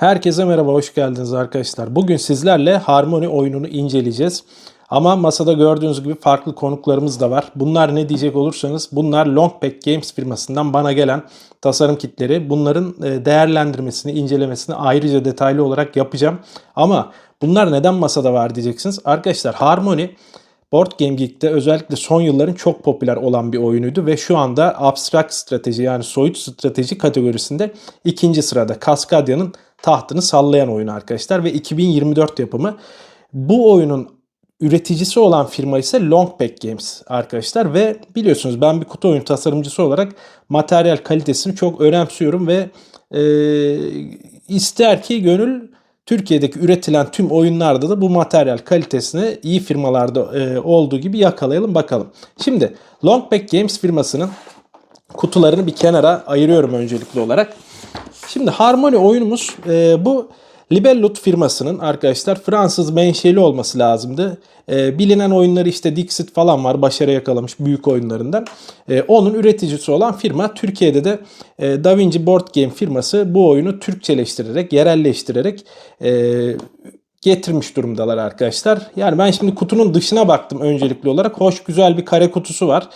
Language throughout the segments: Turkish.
Herkese merhaba, hoş geldiniz arkadaşlar. Bugün sizlerle Harmony oyununu inceleyeceğiz. Ama masada gördüğünüz gibi farklı konuklarımız da var. Bunlar ne diyecek olursanız bunlar Longpack Games firmasından bana gelen tasarım kitleri. Bunların e, değerlendirmesini, incelemesini ayrıca detaylı olarak yapacağım. Ama bunlar neden masada var diyeceksiniz. Arkadaşlar Harmony Board Game Geek'te özellikle son yılların çok popüler olan bir oyunuydu ve şu anda abstract strateji yani soyut strateji kategorisinde ikinci sırada Cascadia'nın tahtını sallayan oyun arkadaşlar ve 2024 yapımı. Bu oyunun üreticisi olan firma ise Longpack Games arkadaşlar ve biliyorsunuz ben bir kutu oyun tasarımcısı olarak materyal kalitesini çok önemsiyorum ve e, ister ki gönül Türkiye'deki üretilen tüm oyunlarda da bu materyal kalitesini iyi firmalarda e, olduğu gibi yakalayalım bakalım. Şimdi Longpack Games firmasının kutularını bir kenara ayırıyorum öncelikli olarak. Şimdi Harmony oyunumuz e, bu Libellut firmasının arkadaşlar Fransız menşeli olması lazımdı. E, bilinen oyunları işte Dixit falan var başarı yakalamış büyük oyunlarından. E, onun üreticisi olan firma Türkiye'de de e, Da Vinci Board Game firması bu oyunu Türkçeleştirerek, yerelleştirerek e, getirmiş durumdalar arkadaşlar. Yani ben şimdi kutunun dışına baktım öncelikli olarak. Hoş güzel bir kare kutusu var.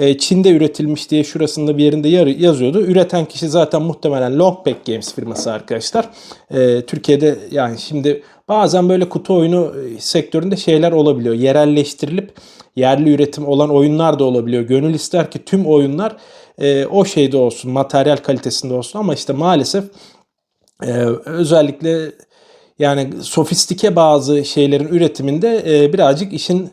E, Çin'de üretilmiş diye şurasında bir yerinde yazıyordu. Üreten kişi zaten muhtemelen Longpack Games firması arkadaşlar. E, Türkiye'de yani şimdi bazen böyle kutu oyunu e, sektöründe şeyler olabiliyor. Yerelleştirilip yerli üretim olan oyunlar da olabiliyor. Gönül ister ki tüm oyunlar o şeyde olsun, materyal kalitesinde olsun ama işte maalesef özellikle yani sofistike bazı şeylerin üretiminde birazcık işin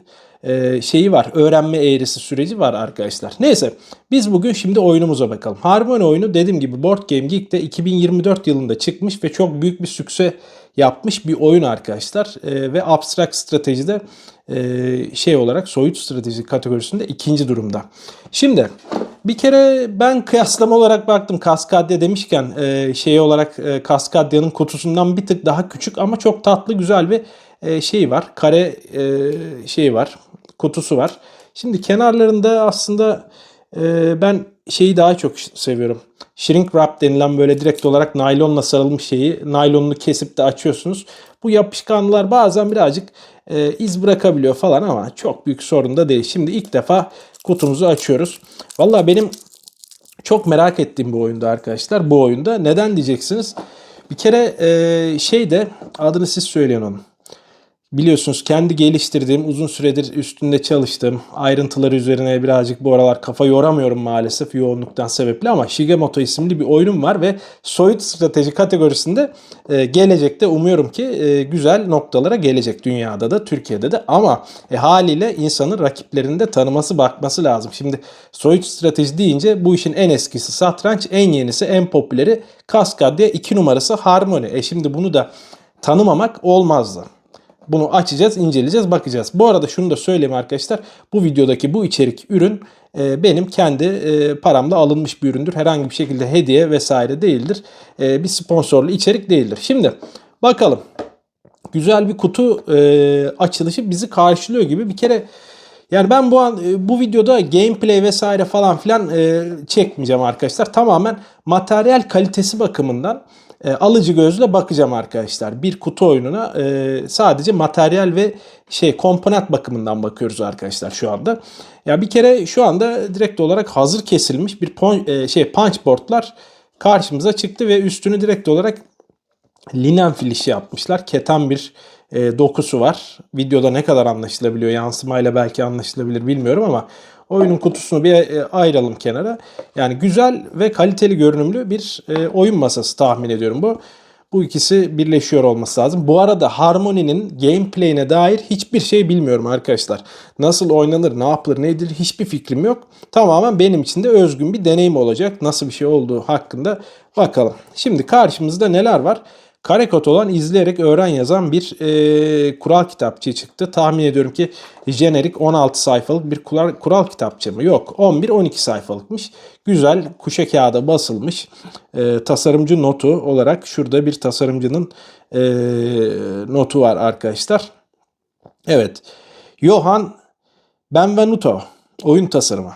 e, şeyi var. Öğrenme eğrisi süreci var arkadaşlar. Neyse biz bugün şimdi oyunumuza bakalım. Harmony oyunu dediğim gibi Board Game Geek'te 2024 yılında çıkmış ve çok büyük bir sükse yapmış bir oyun arkadaşlar. E, ve abstract stratejide e, şey olarak soyut strateji kategorisinde ikinci durumda. Şimdi bir kere ben kıyaslama olarak baktım Kaskadya demişken e, şey olarak e, Kaskadya'nın kutusundan bir tık daha küçük ama çok tatlı güzel bir e, şey var. Kare e, şey var. Kutusu var. Şimdi kenarlarında aslında e, ben şeyi daha çok seviyorum. Shrink wrap denilen böyle direkt olarak naylonla sarılmış şeyi naylonunu kesip de açıyorsunuz. Bu yapışkanlar bazen birazcık e, iz bırakabiliyor falan ama çok büyük sorun da değil. Şimdi ilk defa kutumuzu açıyoruz. Valla benim çok merak ettiğim bu oyunda arkadaşlar. Bu oyunda neden diyeceksiniz? Bir kere e, şey de adını siz söyleyin onun biliyorsunuz kendi geliştirdiğim, uzun süredir üstünde çalıştığım ayrıntıları üzerine birazcık bu aralar kafa yoramıyorum maalesef yoğunluktan sebeple ama Shigemoto isimli bir oyunum var ve soyut strateji kategorisinde e, gelecekte umuyorum ki e, güzel noktalara gelecek dünyada da Türkiye'de de ama e, haliyle insanın rakiplerinde tanıması bakması lazım. Şimdi soyut strateji deyince bu işin en eskisi satranç, en yenisi, en popüleri Kaskadya 2 numarası Harmony. E şimdi bunu da tanımamak olmazdı. Bunu açacağız, inceleyeceğiz, bakacağız. Bu arada şunu da söyleyeyim arkadaşlar. Bu videodaki bu içerik ürün e, benim kendi e, paramla alınmış bir üründür. Herhangi bir şekilde hediye vesaire değildir. E, bir sponsorlu içerik değildir. Şimdi bakalım. Güzel bir kutu açılışı bizi karşılıyor gibi. Bir kere yani ben bu an bu videoda gameplay vesaire falan filan çekmeyeceğim arkadaşlar. Tamamen materyal kalitesi bakımından e, alıcı gözle bakacağım arkadaşlar. Bir kutu oyununa e, sadece materyal ve şey komponent bakımından bakıyoruz arkadaşlar şu anda. Ya bir kere şu anda direkt olarak hazır kesilmiş bir pon, e, şey punch boardlar karşımıza çıktı ve üstünü direkt olarak linen filişi yapmışlar. Keten bir e, dokusu var. Videoda ne kadar anlaşılabiliyor yansımayla belki anlaşılabilir bilmiyorum ama oyunun kutusunu bir e, ayıralım kenara. Yani güzel ve kaliteli görünümlü bir e, oyun masası tahmin ediyorum bu. Bu ikisi birleşiyor olması lazım. Bu arada Harmony'nin gameplay'ine dair hiçbir şey bilmiyorum arkadaşlar. Nasıl oynanır, ne yapılır, nedir hiçbir fikrim yok. Tamamen benim için de özgün bir deneyim olacak. Nasıl bir şey olduğu hakkında bakalım. Şimdi karşımızda neler var? Karekod olan izleyerek öğren yazan bir e, kural kitapçığı çıktı. Tahmin ediyorum ki jenerik 16 sayfalık bir kural, kural kitapçı mı? Yok 11-12 sayfalıkmış. Güzel kuşa kağıda basılmış e, tasarımcı notu olarak şurada bir tasarımcının e, notu var arkadaşlar. Evet. Johan Benvenuto oyun tasarımı.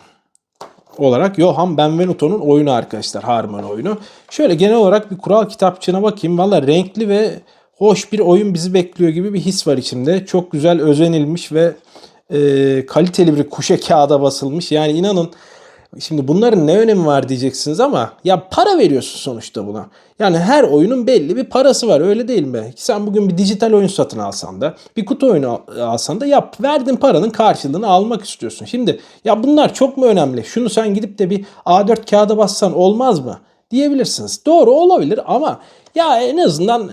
Olarak Johann Benvenuto'nun oyunu arkadaşlar. Harmony oyunu. Şöyle genel olarak bir kural kitapçığına bakayım. Valla renkli ve hoş bir oyun bizi bekliyor gibi bir his var içimde. Çok güzel özenilmiş ve e, kaliteli bir kuşe kağıda basılmış. Yani inanın Şimdi bunların ne önemi var diyeceksiniz ama ya para veriyorsun sonuçta buna. Yani her oyunun belli bir parası var öyle değil mi? Sen bugün bir dijital oyun satın alsan da bir kutu oyunu al- alsan da yap verdiğin paranın karşılığını almak istiyorsun. Şimdi ya bunlar çok mu önemli? Şunu sen gidip de bir A4 kağıda bassan olmaz mı? Diyebilirsiniz. Doğru olabilir ama ya en azından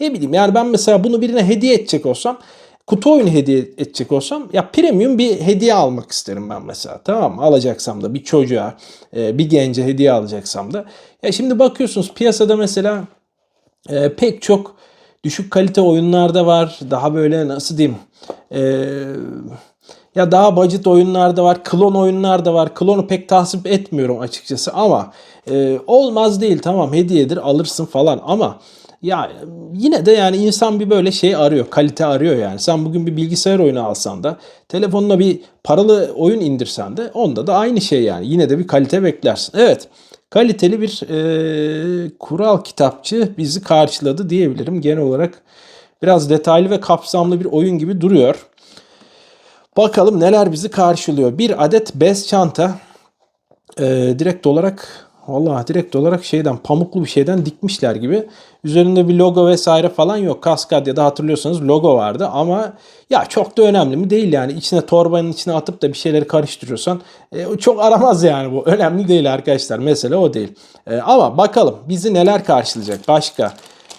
ne bileyim yani ben mesela bunu birine hediye edecek olsam kutu oyunu hediye edecek olsam ya premium bir hediye almak isterim ben mesela. Tamam mı? Alacaksam da bir çocuğa, e, bir gence hediye alacaksam da. Ya şimdi bakıyorsunuz piyasada mesela e, pek çok düşük kalite oyunlarda var. Daha böyle nasıl diyeyim? E, ya daha budget oyunlar da var, klon oyunlar da var. Klonu pek tasvip etmiyorum açıkçası ama e, olmaz değil tamam hediyedir alırsın falan ama ya yine de yani insan bir böyle şey arıyor, kalite arıyor yani. Sen bugün bir bilgisayar oyunu alsan da, telefonuna bir paralı oyun indirsen de onda da aynı şey yani. Yine de bir kalite beklersin. Evet, kaliteli bir e, kural kitapçı bizi karşıladı diyebilirim. Genel olarak biraz detaylı ve kapsamlı bir oyun gibi duruyor. Bakalım neler bizi karşılıyor. Bir adet bez çanta e, direkt olarak Vallahi direkt olarak şeyden pamuklu bir şeyden dikmişler gibi. Üzerinde bir logo vesaire falan yok. Kaskadya'da hatırlıyorsanız logo vardı ama ya çok da önemli mi değil yani. İçine torbanın içine atıp da bir şeyleri karıştırıyorsan e, çok aramaz yani bu. Önemli değil arkadaşlar. Mesele o değil. E, ama bakalım bizi neler karşılayacak başka.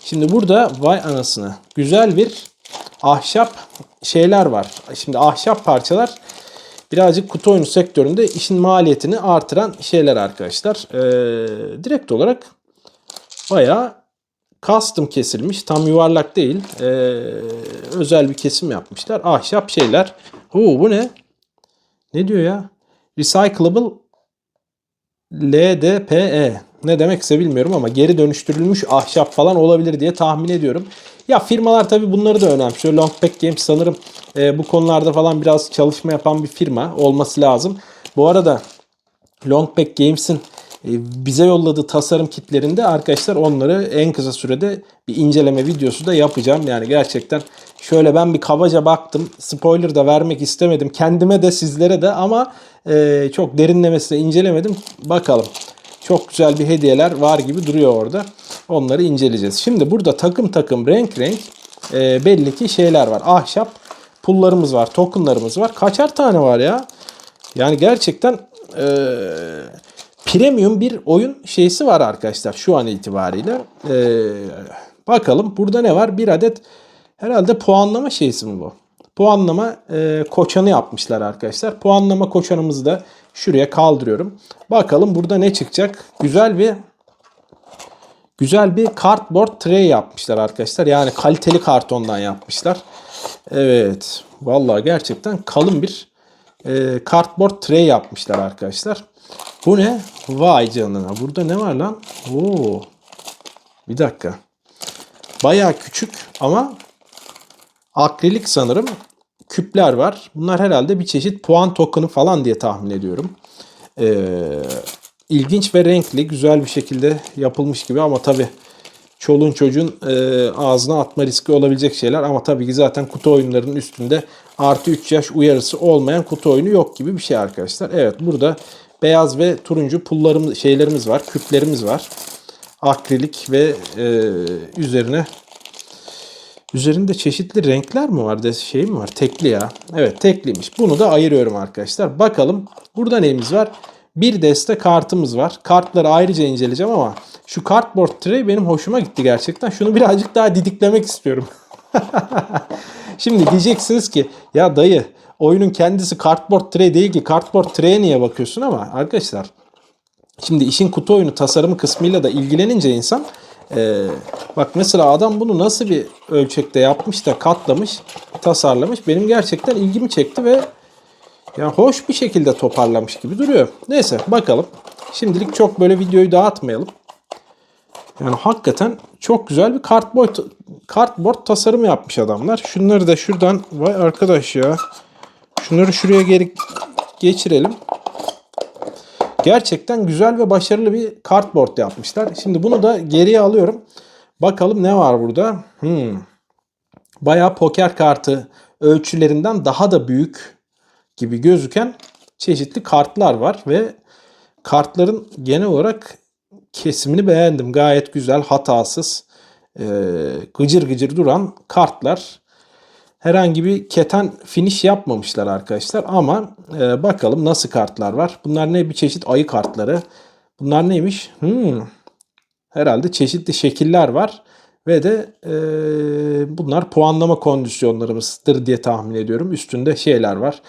Şimdi burada vay anasını güzel bir ahşap şeyler var. Şimdi ahşap parçalar birazcık kutu oyunu sektöründe işin maliyetini artıran şeyler arkadaşlar. Ee, direkt olarak bayağı custom kesilmiş. Tam yuvarlak değil. Ee, özel bir kesim yapmışlar. Ahşap şeyler. Oo, bu ne? Ne diyor ya? Recyclable LDPE. Ne demekse bilmiyorum ama geri dönüştürülmüş ahşap falan olabilir diye tahmin ediyorum. Ya firmalar tabii bunları da önemsiyor. Longpack Games sanırım e, bu konularda falan biraz çalışma yapan bir firma olması lazım. Bu arada Longpack Games'in e, bize yolladığı tasarım kitlerinde arkadaşlar onları en kısa sürede bir inceleme videosu da yapacağım. Yani gerçekten şöyle ben bir kabaca baktım. Spoiler da vermek istemedim. Kendime de sizlere de ama e, çok derinlemesine incelemedim. Bakalım. Çok güzel bir hediyeler var gibi duruyor orada. Onları inceleyeceğiz. Şimdi burada takım takım renk renk e, belli ki şeyler var. Ahşap pullarımız var, tokenlarımız var. Kaçar tane var ya? Yani gerçekten e, premium bir oyun şeysi var arkadaşlar şu an itibariyle. E, bakalım burada ne var? Bir adet herhalde puanlama şeysi mi bu? Puanlama e, koçanı yapmışlar arkadaşlar. Puanlama koçanımızı da şuraya kaldırıyorum. Bakalım burada ne çıkacak? Güzel bir güzel bir cardboard tray yapmışlar arkadaşlar. Yani kaliteli kartondan yapmışlar. Evet. Vallahi gerçekten kalın bir e, cardboard tray yapmışlar arkadaşlar. Bu ne? Vay canına. Burada ne var lan? Oo. Bir dakika. Baya küçük ama akrilik sanırım küpler var. Bunlar herhalde bir çeşit puan token'ı falan diye tahmin ediyorum. Ee, ilginç ve renkli, güzel bir şekilde yapılmış gibi ama tabi çoluğun çocuğun e, ağzına atma riski olabilecek şeyler ama tabii ki zaten kutu oyunlarının üstünde artı 3 yaş uyarısı olmayan kutu oyunu yok gibi bir şey arkadaşlar. Evet burada beyaz ve turuncu pullarımız şeylerimiz var, küplerimiz var. Akrilik ve e, üzerine Üzerinde çeşitli renkler mi var? De şey mi var? Tekli ya. Evet tekliymiş. Bunu da ayırıyorum arkadaşlar. Bakalım burada neyimiz var? Bir deste kartımız var. Kartları ayrıca inceleyeceğim ama şu kartboard tray benim hoşuma gitti gerçekten. Şunu birazcık daha didiklemek istiyorum. Şimdi diyeceksiniz ki ya dayı oyunun kendisi kartboard tray değil ki kartboard tray'e niye bakıyorsun ama arkadaşlar şimdi işin kutu oyunu tasarımı kısmıyla da ilgilenince insan ee, bak mesela adam bunu nasıl bir ölçekte yapmış da katlamış, tasarlamış. Benim gerçekten ilgimi çekti ve yani hoş bir şekilde toparlamış gibi duruyor. Neyse bakalım. Şimdilik çok böyle videoyu dağıtmayalım. Yani hakikaten çok güzel bir kartboard, kartboard tasarım yapmış adamlar. Şunları da şuradan vay arkadaş ya. Şunları şuraya geri geçirelim. Gerçekten güzel ve başarılı bir kartboard yapmışlar. Şimdi bunu da geriye alıyorum. Bakalım ne var burada. Hmm. Bayağı poker kartı ölçülerinden daha da büyük gibi gözüken çeşitli kartlar var ve kartların genel olarak kesimini beğendim. Gayet güzel, hatasız, e, gıcır gıcır duran kartlar. Herhangi bir keten finish yapmamışlar arkadaşlar ama e, bakalım nasıl kartlar var. Bunlar ne bir çeşit ayı kartları. Bunlar neymiş? Hmm. Herhalde çeşitli şekiller var ve de e, bunlar puanlama kondisyonlarımızdır diye tahmin ediyorum. Üstünde şeyler var.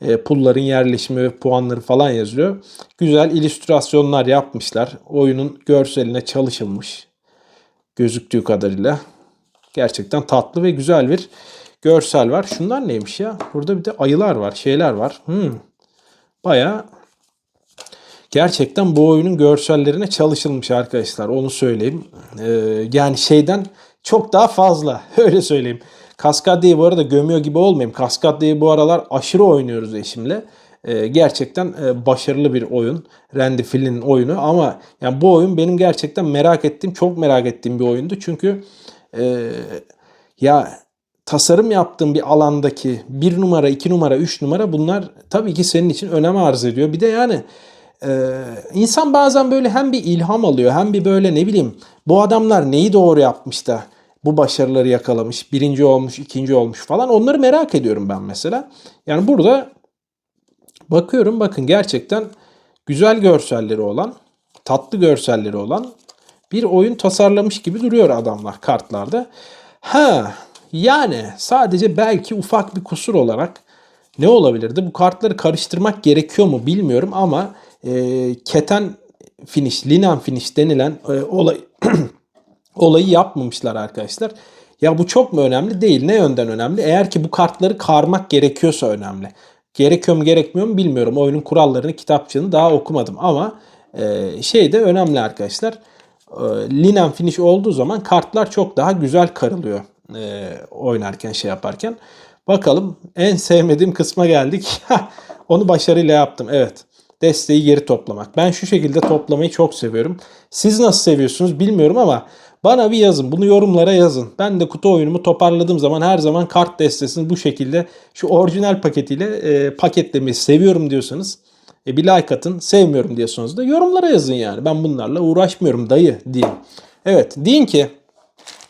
E, pulların yerleşimi ve puanları falan yazıyor. Güzel illüstrasyonlar yapmışlar. Oyunun görseline çalışılmış. Gözüktüğü kadarıyla. Gerçekten tatlı ve güzel bir görsel var. Şunlar neymiş ya? Burada bir de ayılar var, şeyler var. Hmm. Bayağı gerçekten bu oyunun görsellerine çalışılmış arkadaşlar. Onu söyleyeyim. Ee, yani şeyden çok daha fazla. Öyle söyleyeyim. Kaskadya'yı bu arada gömüyor gibi olmayayım. Kaskadya'yı bu aralar aşırı oynuyoruz eşimle. Ee, gerçekten e, başarılı bir oyun. Randy Flynn'in oyunu ama yani bu oyun benim gerçekten merak ettiğim, çok merak ettiğim bir oyundu. Çünkü e, ya tasarım yaptığım bir alandaki bir numara, iki numara, üç numara bunlar tabii ki senin için önem arz ediyor. Bir de yani e, insan bazen böyle hem bir ilham alıyor hem bir böyle ne bileyim bu adamlar neyi doğru yapmış da bu başarıları yakalamış, birinci olmuş, ikinci olmuş falan onları merak ediyorum ben mesela. Yani burada bakıyorum bakın gerçekten güzel görselleri olan, tatlı görselleri olan bir oyun tasarlamış gibi duruyor adamlar kartlarda. Ha yani sadece belki ufak bir kusur olarak ne olabilirdi? Bu kartları karıştırmak gerekiyor mu bilmiyorum ama e, keten finish, linen finish denilen e, olay olayı yapmamışlar arkadaşlar. Ya bu çok mu önemli? Değil. Ne yönden önemli? Eğer ki bu kartları karmak gerekiyorsa önemli. Gerekiyor mu gerekmiyor mu bilmiyorum. Oyunun kurallarını, kitapçığını daha okumadım ama e, şey de önemli arkadaşlar. E, linen finish olduğu zaman kartlar çok daha güzel karılıyor e, oynarken şey yaparken. Bakalım en sevmediğim kısma geldik. Onu başarıyla yaptım. Evet. Desteği geri toplamak. Ben şu şekilde toplamayı çok seviyorum. Siz nasıl seviyorsunuz bilmiyorum ama bana bir yazın. Bunu yorumlara yazın. Ben de kutu oyunumu toparladığım zaman her zaman kart destesini bu şekilde şu orijinal paketiyle e, paketlemeyi seviyorum diyorsanız e, bir like atın. Sevmiyorum diyorsanız da yorumlara yazın yani. Ben bunlarla uğraşmıyorum dayı diyeyim. Evet deyin ki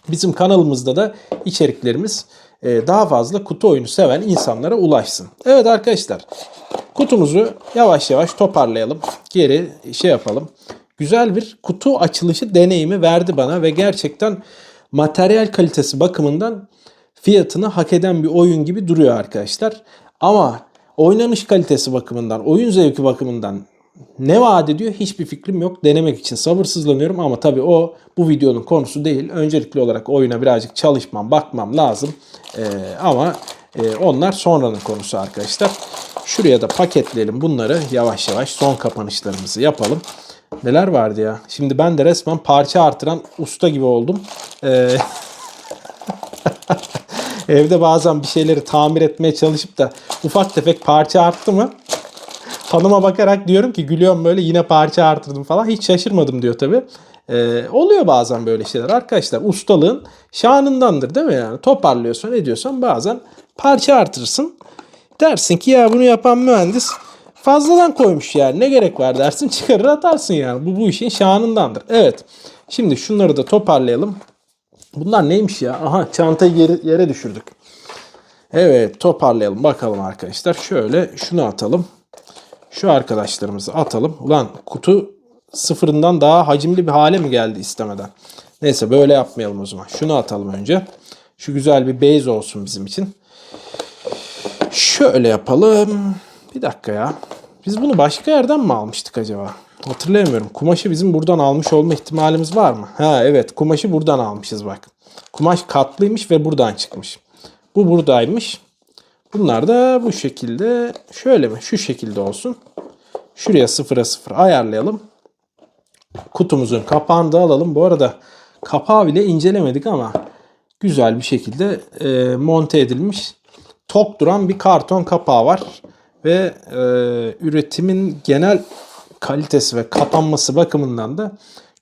bizim kanalımızda da içeriklerimiz e, daha fazla kutu oyunu seven insanlara ulaşsın. Evet arkadaşlar kutumuzu yavaş yavaş toparlayalım. Geri şey yapalım. Güzel bir kutu açılışı deneyimi verdi bana ve gerçekten materyal kalitesi bakımından fiyatını hak eden bir oyun gibi duruyor arkadaşlar. Ama oynanış kalitesi bakımından, oyun zevki bakımından ne vaat ediyor hiçbir fikrim yok. Denemek için sabırsızlanıyorum ama tabii o bu videonun konusu değil. Öncelikli olarak oyuna birazcık çalışmam, bakmam lazım. Ee, ama e, onlar sonranın konusu arkadaşlar. Şuraya da paketleyelim bunları yavaş yavaş son kapanışlarımızı yapalım. Neler vardı ya? Şimdi ben de resmen parça artıran usta gibi oldum. Ee, evde bazen bir şeyleri tamir etmeye çalışıp da ufak tefek parça arttı mı hanıma bakarak diyorum ki gülüyorum böyle yine parça artırdım falan. Hiç şaşırmadım diyor tabi. Ee, oluyor bazen böyle şeyler arkadaşlar. Ustalığın şanındandır değil mi yani? Toparlıyorsan ediyorsan bazen parça artırırsın. Dersin ki ya bunu yapan mühendis fazladan koymuş yani ne gerek var dersin çıkarır atarsın yani. Bu bu işin şanındandır. Evet. Şimdi şunları da toparlayalım. Bunlar neymiş ya? Aha çantayı yere, yere düşürdük. Evet toparlayalım bakalım arkadaşlar. Şöyle şunu atalım. Şu arkadaşlarımızı atalım. Ulan kutu sıfırından daha hacimli bir hale mi geldi istemeden? Neyse böyle yapmayalım o zaman. Şunu atalım önce. Şu güzel bir base olsun bizim için. Şöyle yapalım. Bir dakika ya. Biz bunu başka yerden mi almıştık acaba? Hatırlayamıyorum. Kumaşı bizim buradan almış olma ihtimalimiz var mı? Ha evet kumaşı buradan almışız bak. Kumaş katlıymış ve buradan çıkmış. Bu buradaymış. Bunlar da bu şekilde şöyle mi? Şu şekilde olsun. Şuraya sıfıra sıfır ayarlayalım. Kutumuzun kapağını da alalım. Bu arada kapağı bile incelemedik ama güzel bir şekilde e, monte edilmiş. Tok duran bir karton kapağı var. Ve e, üretimin genel kalitesi ve kapanması bakımından da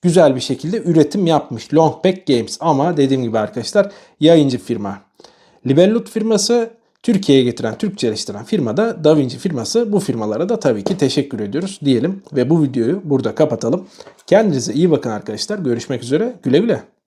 güzel bir şekilde üretim yapmış Longback Games. Ama dediğim gibi arkadaşlar yayıncı firma Libellut firması Türkiye'ye getiren, Türkçeleştiren firma da DaVinci firması. Bu firmalara da tabii ki teşekkür ediyoruz diyelim ve bu videoyu burada kapatalım. Kendinize iyi bakın arkadaşlar. Görüşmek üzere. Güle güle.